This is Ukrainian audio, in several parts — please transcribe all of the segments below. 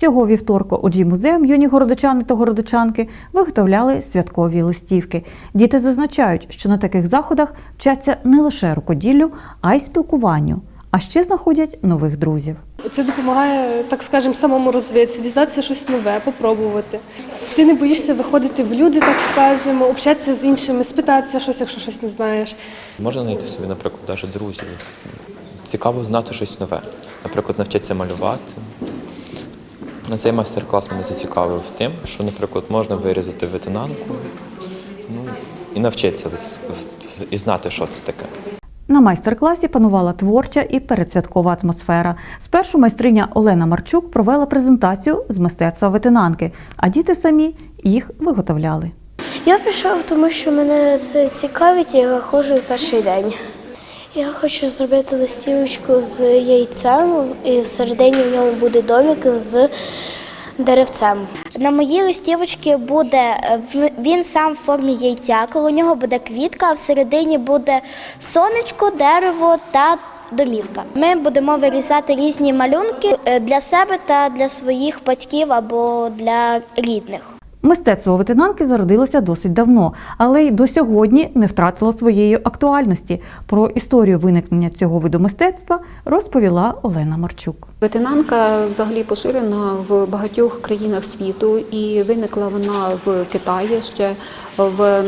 Цього вівторка у джі музеєм юні городочани та городочанки виготовляли святкові листівки. Діти зазначають, що на таких заходах вчаться не лише рукоділлю, а й спілкуванню, а ще знаходять нових друзів. Це допомагає, так скажемо, самому розвитися, дізнатися щось нове, попробувати. Ти не боїшся виходити в люди, так скажемо, общатися з іншими, спитатися щось, якщо щось не знаєш. Можна знайти собі, наприклад, навіть друзів. Цікаво знати щось нове. Наприклад, навчитися малювати. На цей майстер-клас мене зацікавив тим, що, наприклад, можна вирізати ветенанку ну, і навчитися і знати, що це таке. На майстер-класі панувала творча і передсвяткова атмосфера. Спершу майстриня Олена Марчук провела презентацію з мистецтва ветенанки, а діти самі їх виготовляли. Я прийшов, тому що мене це цікавить, і я ходжу перший день. Я хочу зробити листівочку з яйцем, і всередині в ньому буде домик з деревцем. На моїй листівочці буде е, він сам в формі яйця, коло нього буде квітка, а всередині буде сонечко, дерево та домівка. Ми будемо вирізати різні малюнки е, для себе та для своїх батьків або для рідних. Мистецтво ветенанки зародилося досить давно, але й до сьогодні не втратило своєї актуальності. Про історію виникнення цього виду мистецтва розповіла Олена Марчук. Ветенанка взагалі поширена в багатьох країнах світу, і виникла вона в Китаї ще в м,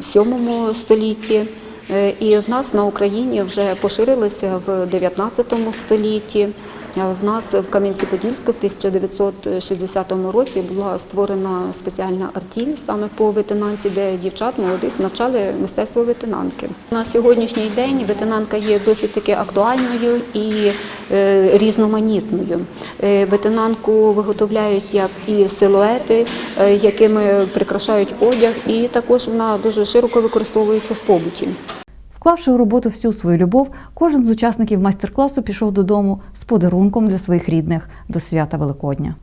VII столітті. Е, І в нас на Україні вже поширилися в 19 столітті. В нас в Кам'янці-Подільську в 1960 році була створена спеціальна артіль саме по ветенанці, де дівчат молодих навчали мистецтво ветенанки. На сьогоднішній день ветенанка є досить таки актуальною і е, різноманітною. Е, ветенанку виготовляють як і силуети, е, якими прикрашають одяг, і також вона дуже широко використовується в побуті. Вклавши у роботу всю свою любов, кожен з учасників майстер-класу пішов додому з подарунком для своїх рідних до свята Великодня.